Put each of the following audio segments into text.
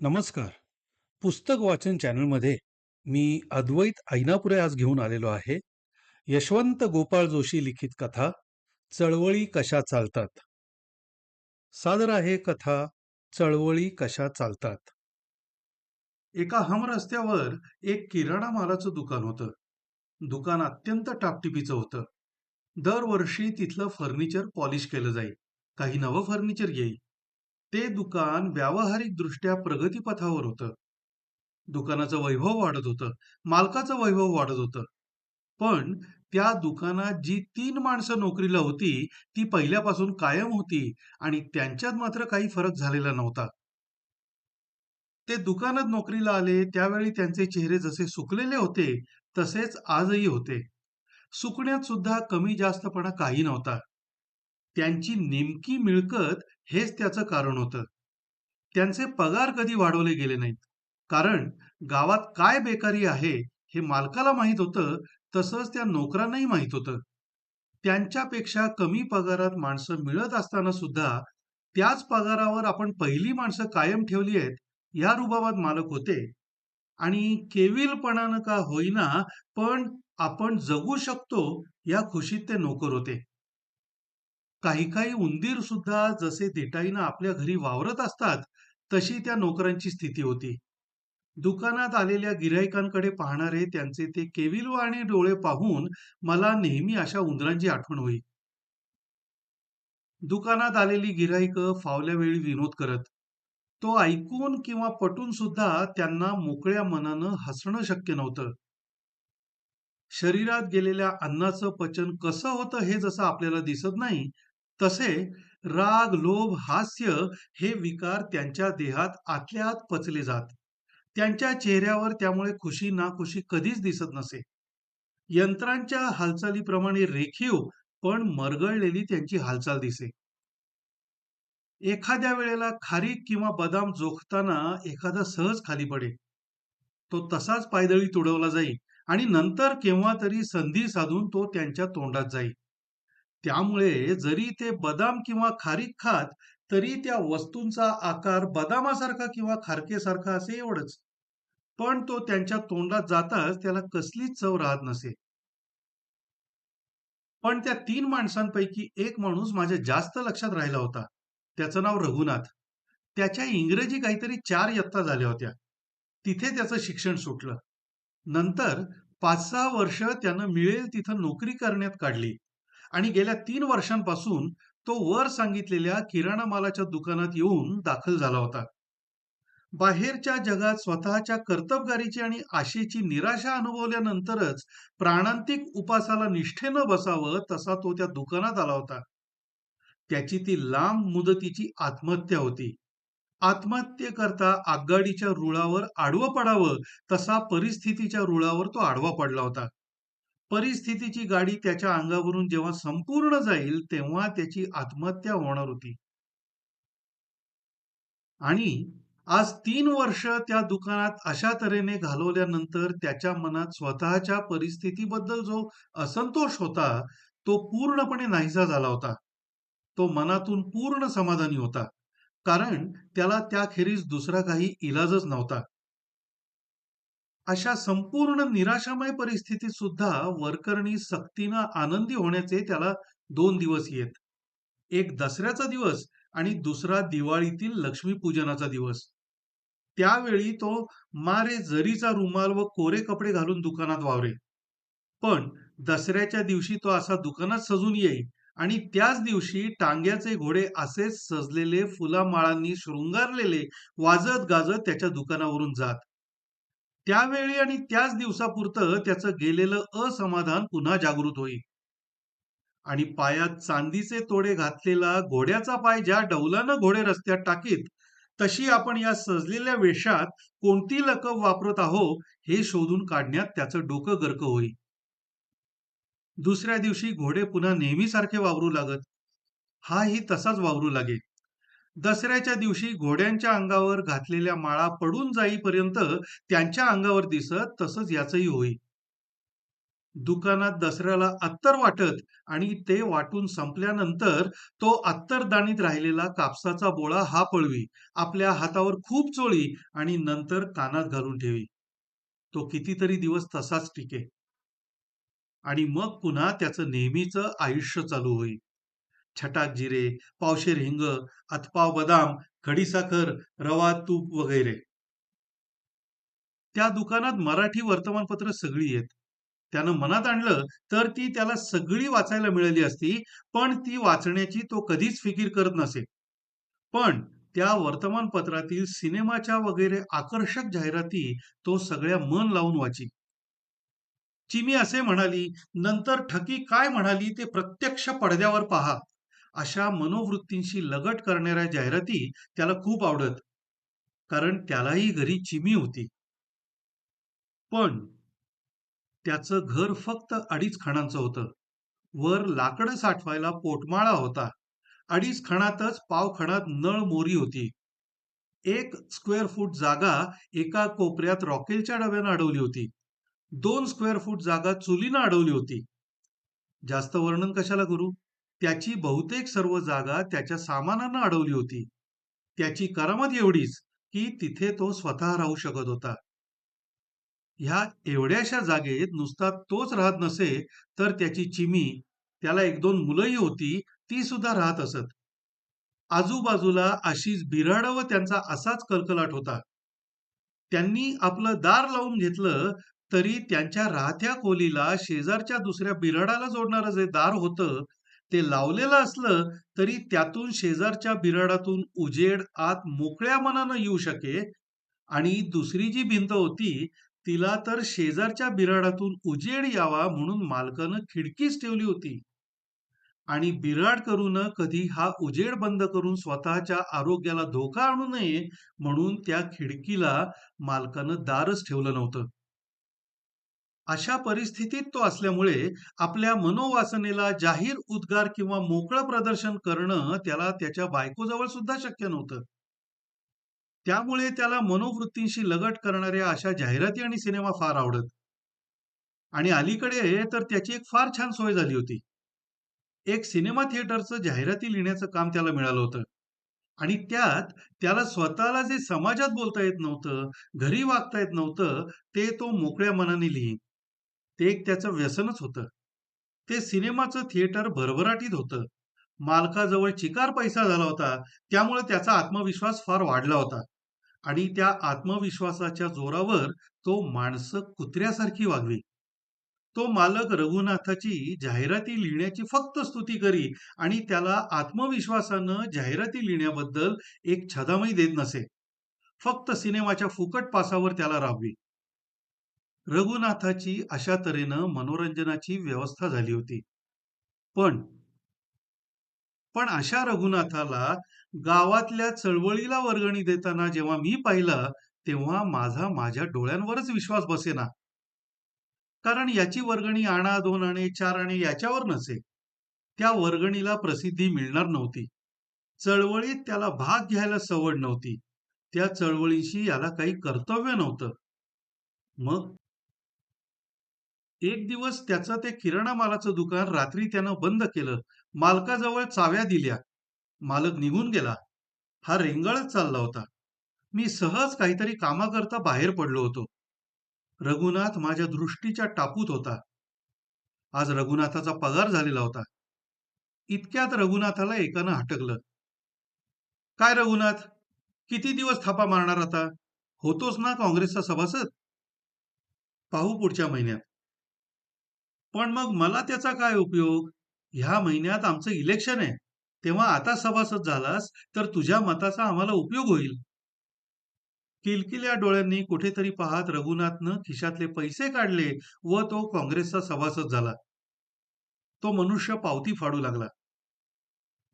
नमस्कार. पुस्तक वाचन चॅनलमध्ये मी अद्वैत ऐनापुरे आज घेऊन आलेलो आहे. यशवंत गोपाळ जोशी लिखित कथा चळवळी कशा चालतात. सादर आहे कथा चळवळी कशा चालतात. एका हम रस्त्यावर एक किराणा मालाचं दुकान होतं. दुकान अत्यंत टापटिपीचं होतं. दरवर्षी तिथलं फर्निचर पॉलिश केलं जाई. काही नवं फर्निचर येईल ते दुकान व्यावहारिकदृष्ट्या प्रगतीपथावर होतं. दुकानाचं वैभव वाढत होतं. मालकाचं वैभव वाढत होतं. पण त्या दुकानात जी तीन माणसं नोकरीला होती, ती पहिल्यापासून कायम होती आणि त्यांच्यात मात्र काही फरक झालेला नव्हता. ते दुकानात नोकरीला आले त्यावेळी त्यांचे चेहरे जसे सुकलेले होते, तसेच आजही होते. सुकण्यात सुद्धा कमी जास्तपणा काही नव्हता. त्यांची नेमकी मिळकत हेच त्याचं कारण होतं. त्यांचे पगार कधी वाढवले गेले नाहीत. कारण गावात काय बेकारी आहे हे मालकाला माहीत होतं, तसंच त्या नोकरांनाही माहीत होतं. त्यांच्यापेक्षा कमी पगारात माणसं मिळत असताना सुद्धा त्याच पगारावर आपण पहिली माणसं कायम ठेवली आहेत, या रुबाबात मालक होते. आणि केविलपणानं का होईना, पण आपण जगू शकतो या खुशीत ते नोकर होते. काही काही उंदीर सुद्धा जसे देटाईनं आपल्या घरी वावरत असतात, तशी त्या नोकरांची स्थिती होती. दुकानात आलेल्या गिऱ्हाईकांकडे पाहणारे त्यांचे ते केविलवाणे डोळे पाहून मला नेहमी अशा उंदरांची आठवण होई. दुकानात आलेली गिऱ्हाईकं फावल्या वेळी विनोद करत. तो ऐकून किंवा पटून सुद्धा त्यांना मोकळ्या मनानं हसणं शक्य नव्हतं. शरीरात गेलेल्या अन्नाचं पचन कसं होतं हे जसं आपल्याला दिसत नाही, तसे राग, लोभ, हास्य हे विकार त्यांच्या देहात आतल्या आत पचले जात. त्यांच्या चेहऱ्यावर त्यामुळे खुशी नाखुशी कधीच दिसत नसे. यंत्रांच्या हालचालीप्रमाणे रेखीव पण मरगळलेली त्यांची हालचाल दिसे. एखाद्या वेळेला खारीक किंवा बदाम जोखताना एखादा सहज खाली पडे. तो तसाच पायदळी तुडवला जाई आणि नंतर केव्हा तरी संधी साधून तो त्यांच्या तोंडात जाई. त्यामुळे जरी ते बदाम किंवा खारीक खात, तरी त्या वस्तूंचा आकार बदामासारखा किंवा खारकेसारखा असे एवढंच. पण तो त्यांच्या तोंडात जाताच त्याला कसलीच चव राहत नसे. पण त्या तीन माणसांपैकी एक माणूस माझ्या जास्त लक्षात राहिला होता. त्याचं नाव रघुनाथ. त्याच्या इंग्रजी काहीतरी चार यत्ता झाल्या होत्या. तिथे त्याचं शिक्षण सुटलं. नंतर पाच सहा वर्ष त्यानं मिळेल तिथं नोकरी करण्यात काढली आणि गेल्या तीन वर्षांपासून तो वर सांगितलेल्या किराणा मालाच्या दुकानात येऊन दाखल झाला होता. बाहेरच्या जगात स्वतःच्या कर्तबगारीची आणि आशेची निराशा अनुभवल्यानंतरच प्राणांतिक उपासाला निष्ठेनं बसावं तसा तो त्या दुकानात आला होता. त्याची ती लांब मुदतीची आत्महत्या होती. आत्महत्येकरता आगगाडीच्या रुळावर आडवं पडावं तसा परिस्थितीच्या रुळावर तो आडवा पडला होता. परिस्थितीची गाडी त्याच्या अंगावरून जेव्हा संपूर्ण जाईल, तेव्हा त्याची आत्महत्या होणार होती. आणि आज तीन वर्ष त्या दुकानात अशा तऱ्हेने घालवल्यानंतर त्याच्या मनात स्वतःच्या परिस्थितीबद्दल जो असंतोष होता, तो पूर्णपणे नाहीसा झाला होता. तो मनातून पूर्ण समाधानी होता. कारण त्याला त्याखेरीज दुसरा काही इलाजच नव्हता. अशा संपूर्ण निराशामय परिस्थितीत सुद्धा वरकरणी सक्तीनं आनंदी होण्याचे त्याला दोन दिवस येत. एक दसऱ्याचा दिवस आणि दुसरा दिवाळीतील लक्ष्मीपूजनाचा दिवस. त्यावेळी तो मारे जरीचा रुमाल व कोरे कपडे घालून दुकानात वावरे. पण दसऱ्याच्या दिवशी तो असा दुकानात सजून येई आणि त्याच दिवशी टांग्याचे घोडे असेच सजलेले फुलामाळांनी शृंगारलेले वाजत गाजत त्याच्या दुकानावरून जात. त्यावेळी आणि त्याच दिवसापुरतं त्याचं गेलेलं असमाधान पुन्हा जागृत होईल आणि पायात चांदीचे तोडे घातलेला घोड्याचा पाय ज्या डौलानं घोडे रस्त्यात टाकीत, तशी आपण या सजलेल्या वेशात कोणती लकब वापरत आहो हे शोधून काढण्यात त्याचं डोकं गर्क होईल दुसऱ्या दिवशी घोडे पुन्हा नेहमीसारखे वावरू लागत. हाही तसाच वावरू लागे. दसऱ्याच्या दिवशी घोड्यांच्या अंगावर घातलेल्या माळा पडून जाईपर्यंत त्यांच्या अंगावर दिसत, तसंच याचही होई. दुकानात दसऱ्याला अत्तर वाटत आणि ते वाटून संपल्यानंतर तो अत्तरदाणीत राहिलेला कापसाचा बोळा हा पळवी आपल्या हातावर खूप चोळी आणि नंतर कानात घालून ठेवी. तो कितीतरी दिवस तसाच टिके. आणि मग पुन्हा त्याचं नेहमीचं आयुष्य चालू होईल छटाक जिरे पावशेर हिंग अतपाव बदाम खडीसाखर रवा तूप वगैरे. त्या दुकानात मराठी वर्तमानपत्र सगळी येत त्यानं मनात आणलं तर ती त्याला सगळी वाचायला मिळाली असती पण ती वाचण्याची तो कधीच फिकीर करत नसे. पण त्या वर्तमानपत्रातील सिनेमाच्या वगैरे आकर्षक जाहिराती तो सगळ्या मन लावून वाची. चिमी असे म्हणाली नंतर ठकी काय म्हणाली ते प्रत्यक्ष पडद्यावर पहा. अशा मनोवृत्तींशी लगट करणाऱ्या जाहिराती त्याला खूप आवडत कारण त्यालाही घरी चिमी होती. पण त्याचं घर फक्त अडीच खणांचं होतं. वर लाकडं साठवायला पोटमाळा होता. अडीच खणातच पाव खणात नळ मोरी होती. एक स्क्वेअर फूट जागा एका कोपऱ्यात रॉकेलच्या डब्यानं अडवली होती. दोन स्क्वेअर फूट जागा चुलीनं अडवली होती. जास्त वर्णन कशाला करू? त्याची बहुतेक सर्व जागा त्याच्या सामानानं अडवली होती. त्याची करामत एवढीच की तिथे तो स्वतः राहू शकत होता. ह्या एवढ्याशा जागेत नुसता तोच राहत नसे तर त्याची चिमी त्याला एक दोन मुलंही होती ती सुद्धा राहत असत. आजूबाजूला अशीच बिराड व त्यांचा असाच कलकलाट होता. त्यांनी आपलं दार लावून घेतलं तरी त्यांच्या राहत्या खोलीला शेजारच्या दुसऱ्या बिराडाला जोडणारं जे दार होतं ते लावलेलं असलं तरी त्यातून शेजारच्या बिराडातून उजेड आत मोकळ्या मनानं येऊ शके. आणि दुसरी जी भिंत होती तिला तर शेजारच्या बिराडातून उजेड यावा म्हणून मालकानं खिडकीच ठेवली होती. आणि बिराड करून कधी हा उजेड बंद करून स्वतःच्या आरोग्याला धोका आणू नये म्हणून त्या खिडकीला मालकानं दारच ठेवलं नव्हतं. अशा परिस्थितीत तो असल्यामुळे आपल्या मनोवासनेला जाहीर उद्गार किंवा मोकळं प्रदर्शन करणं त्याला त्याच्या बायकोजवळ सुद्धा शक्य नव्हतं. त्यामुळे त्याला मनोवृत्तींशी लगट करणाऱ्या अशा जाहिराती आणि सिनेमा फार आवडत. आणि अलीकडे तर त्याची एक फार छान सोय झाली होती. एक सिनेमा थिएटरचं जाहिराती लिहिण्याचं काम त्याला मिळालं होतं. आणि त्यात त्याला स्वतःला जे समाजात बोलता येत नव्हतं घरी वागता येत नव्हतं ते तो मोकळ्या मनाने लिही ते एक त्याचं व्यसनच होतं. ते सिनेमाचं थिएटर भरभराटीत होतं. मालकाजवळ चिकार पैसा झाला होता त्यामुळे त्याचा आत्मविश्वास फार वाढला होता. आणि त्या आत्मविश्वासाच्या जोरावर तो माणसं कुत्र्यासारखी वागवी तो मालक रघुनाथाची जाहिराती लिहिण्याची फक्त स्तुती करी आणि त्याला आत्मविश्वासानं जाहिराती लिहिण्याबद्दल एक छदामही देत नसे. फक्त सिनेमाच्या फुकट पासावर त्याला राबवी. रघुनाथाची अशा तऱ्हेनं मनोरंजनाची व्यवस्था झाली होती. पण पण अशा रघुनाथाला गावातल्या चळवळीला वर्गणी देताना जेव्हा मी पाहिलं तेव्हा माझा माझ्या डोळ्यांवरच विश्वास बसेना. कारण याची वर्गणी आणा दोन आणे चार आणे याच्यावर नसे. त्या वर्गणीला प्रसिद्धी मिळणार नव्हती. चळवळीत त्याला भाग घ्यायला सवड नव्हती. त्या चळवळीशी याला काही कर्तव्य नव्हतं. मग एक दिवस त्याचं ते किराणा मालाचं दुकान रात्री त्यानं बंद केलं. मालकाजवळ चाव्या दिल्या. मालक निघून गेला. हा रेंगाळच चालला होता. मी सहज काहीतरी कामाकरता बाहेर पडलो होतो. रघुनाथ माझ्या दृष्टीच्या टापूत होता. आज रघुनाथाचा पगार झालेला होता. इतक्यात रघुनाथाला एकानं हटकलं काय रघुनाथ? किती दिवस थापा मारणार आता? होतोच ना काँग्रेसचा सभासद? पाहू पुढच्या महिन्यात. पण मग मला त्याचा काय उपयोग? ह्या महिन्यात आमचं इलेक्शन आहे. तेव्हा आता सभासद झालास तर तुझ्या मताचा आम्हाला उपयोग होईल. किलकिल्या डोळ्यांनी कुठेतरी पाहत रघुनाथनं खिशातले पैसे काढले व तो काँग्रेसचा सभासद झाला. तो मनुष्य पावती फाडू लागला.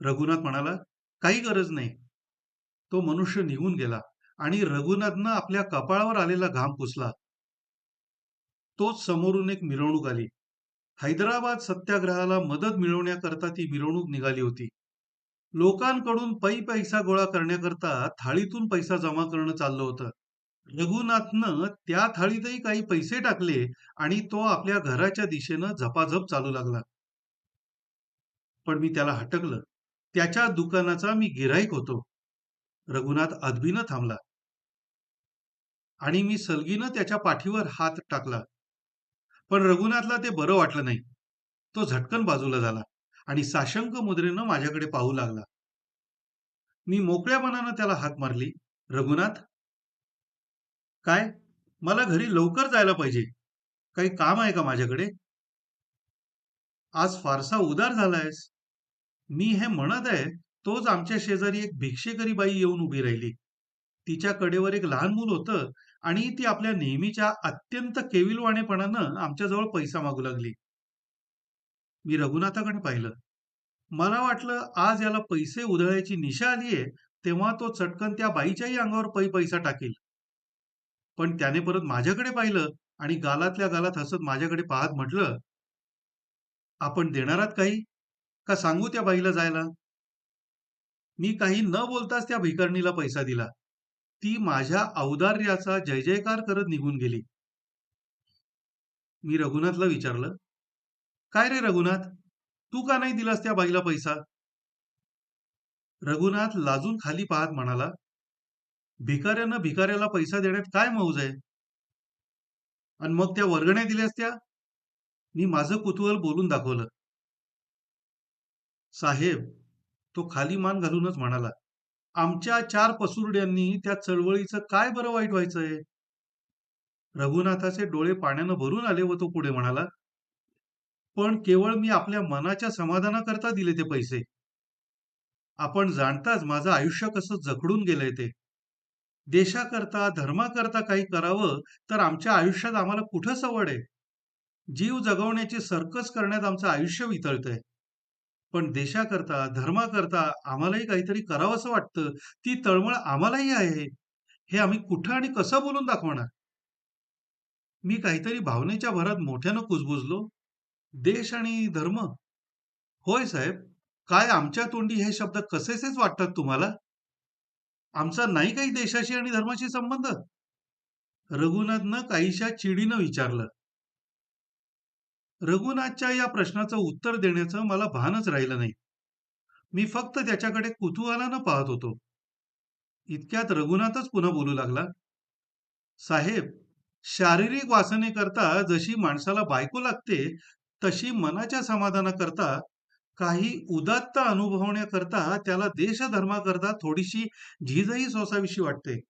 रघुनाथ म्हणाला काही गरज नाही. तो मनुष्य निघून गेला आणि रघुनाथनं आपल्या कपाळावर आलेला घाम पुसला. तोच समोरून एक मिरवणूक आली. हैदराबाद सत्याग्रहाला मदत मिळवण्याकरता ती मिरवणूक निघाली होती लोकांकडून पै पैसा गोळा करण्याकरता थाळीतून पैसा जमा करणं चाललं होतं रघुनाथनं त्या थाळीतही काही पैसे टाकले आणि तो आपल्या घराच्या दिशेनं झपाझप चालू लागला. पण मी त्याला हटकलं. त्याच्या दुकानाचा मी गिराईक होतो. रघुनाथ अदबीनं थांबला आणि मी सलगीनं त्याच्या पाठीवर हात टाकला. पण रघुनाथला ते बरं वाटलं नाही. तो झटकन बाजूला झाला आणि साशंक मुद्रेनं माझ्याकडे पाहू लागला. मी मोकळ्या मनानं त्याला हाक मारली. रघुनाथ काय? मला घरी लवकर जायला पाहिजे. काही काम आहे का माझ्याकडे? आज फारसा उदार झालायस. मी हे म्हणत आहे, तोच आमच्या शेजारी एक भिक्षेकरी बाई येऊन उभी राहिली. तिच्या कडेवर एक लहान मूल होतं आणि ती आपल्या नेहमीच्या अत्यंत केविलवाणेपणानं आमच्याजवळ पैसा मागू लागली. मी रघुनाथाकडे पाहिलं. मला वाटलं आज याला पैसे उधळायची निशा आलीये, तेव्हा तो चटकन त्या बाईच्याही अंगावर पै पैसा टाकेल पण त्याने परत माझ्याकडे पाहिलं आणि गालातल्या गालात हसत माझ्याकडे पाहत म्हटलं, "आपण देणार काही? का सांगू त्या बाईला जायला?" मी काही न बोलताच त्या भिकारणीला पैसा दिला. ती माझ्या औदार्याचा जय जयकार करत निघून गेली. मी रघुनाथला विचारलं, "काय रे रघुनाथ, तू का नाही दिलास त्या बाईला पैसा?" रघुनाथ लाजून खाली पाहत म्हणाला, "भिकाऱ्यानं भिकाऱ्याला पैसा देण्यात काय मौज आहे?" आणि मग त्या वर्गण्या दिल्यास त्या? मी माझं कुतूहल बोलून दाखवलं. साहेब, तो खाली मान घालूनच म्हणाला, "आमच्या चार पसुरड्यांनी त्या चळवळीचं काय बरं वाईट व्हायचंय?" रघुनाथाचे डोळे पाण्यानं भरून आले व तो पुढे म्हणाला, "पण केवळ मी आपल्या मनाच्या समाधानाकरता दिले ते पैसे. आपण जाणताच माझं आयुष्य कसं जखडून गेलंय ते. देशाकरता, धर्माकरता काही करावं तर आमच्या आयुष्यात आम्हाला कुठं सवड आहे? जीव जगवण्याची सर्कस करण्यात आमचं आयुष्य वितळतंय. पण देशाकरता, धर्माकरता आम्हालाही काहीतरी करावंसं वाटतं. ती तळमळ आम्हालाही आहे. हे आम्ही कुठं आणि कसं बोलून दाखवणार?" मी काहीतरी भावनेच्या भरात मोठ्यानं कुजबुजलो. "देश आणि धर्म? होय साहेब. काय आमच्या तोंडी हे शब्द कसेसेच वाटतात तुम्हाला? आमचा नाही काही देशाशी आणि धर्माशी संबंध?" रघुनाथनं काहीशा चिडीनं विचारलं. रघुनाथच्या या प्रश्नाचं उत्तर देण्याचं मला भानच राहिलं नाही. मी फक्त त्याच्याकडे कुतूहलानं पाहत होतो. इतक्यात रघुनाथच पुन्हा बोलू लागला, "साहेब, शारीरिक वासनेकरता जशी माणसाला बायको लागते, तशी मनाच्या समाधानाकरता, काही उदात्त अनुभवण्याकरता त्याला देशधर्माकरता थोडीशी झीजही सोसावीशी वाटते.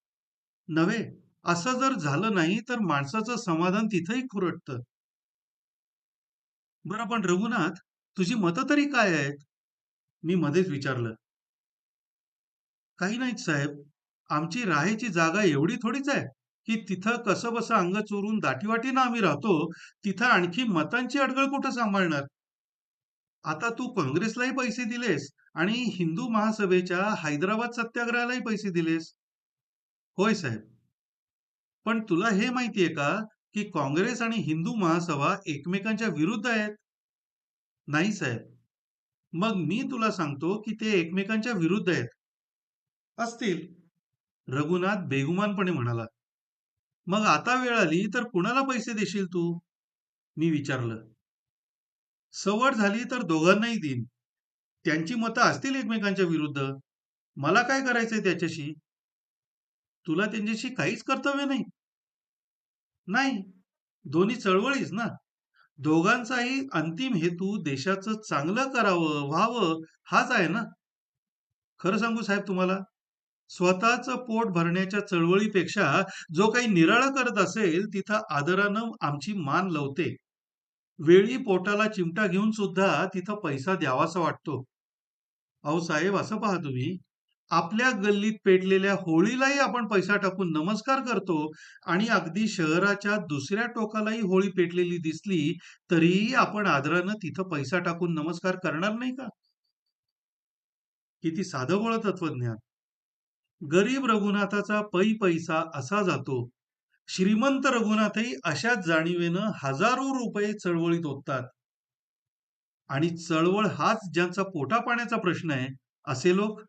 नव्हे, असं जर झालं नाही तर माणसाचं समाधान तिथंही खुरटतं." "बरं पण रघुनाथ, तुझी मतं तरी काय आहेत?" मी मध्येच विचारलं. "काही नाहीत साहेब. आमची राहायची जागा एवढी थोडीच आहे, की तिथं कसंबसं अंग चोरून दाटीवाटीनं आम्ही राहतो. तिथं आणखी मतांची अडगळ कुठं सांभाळणार? आता तू काँग्रेसलाही पैसे दिलेस आणि हिंदू महासभेच्या हैदराबाद सत्याग्रहालाही पैसे दिलेस." "होय साहेब." "पण तुला हे माहितीये का, की काँग्रेस आणि हिंदू महासभा एकमेकांच्या विरुद्ध आहेत?" "नाही साहेब." "मग मी तुला सांगतो, की ते एकमेकांच्या विरुद्ध आहेत." "असतील." रघुनाथ बेगुमानपणे म्हणाला. "मग आता वेळ आली तर कुणाला पैसे देशील तू?" मी विचारलं. "सवड झाली तर दोघांनाही देईन. त्यांची मतं असतील एकमेकांच्या विरुद्ध. मला काय करायचंय त्याच्याशी?" "तुला त्यांच्याशी काहीच कर्तव्य नाही?" "नाही. दोन्ही चळवळीच ना. दोघांचाही अंतिम हेतू देशाचं चांगलं करावं, व्हावं हाच आहे ना." "खरं सांगू साहेब तुम्हाला, स्वतःचं पोट भरण्याच्या चळवळीपेक्षा जो काही निराळा करत असेल, तिथं आदरानं आमची मान लवते. वेळी पोटाला चिमटा घेऊन सुद्धा तिथं पैसा द्यावासा वाटतो." "अहो साहेब, असं पहा तुम्ही, आपल्या गल्लीत पेटलेल्या होळीलाही आपण पैसा टाकून नमस्कार करतो आणि अगदी शहराच्या दुसऱ्या टोकालाही होळी पेटलेली दिसली, तरीही आपण आदरानं तिथं पैसा टाकून नमस्कार करणार नाही का?" किती साधं बोळ तत्वज्ञान गरीब रघुनाथाचा पै पैसा असा जातो. श्रीमंत रघुनाथही अशाच जाणीवेनं हजारो रुपये चळवळीत ओततात. आणि चळवळ हाच ज्यांचा पोटापाण्याचा प्रश्न आहे, असे लोक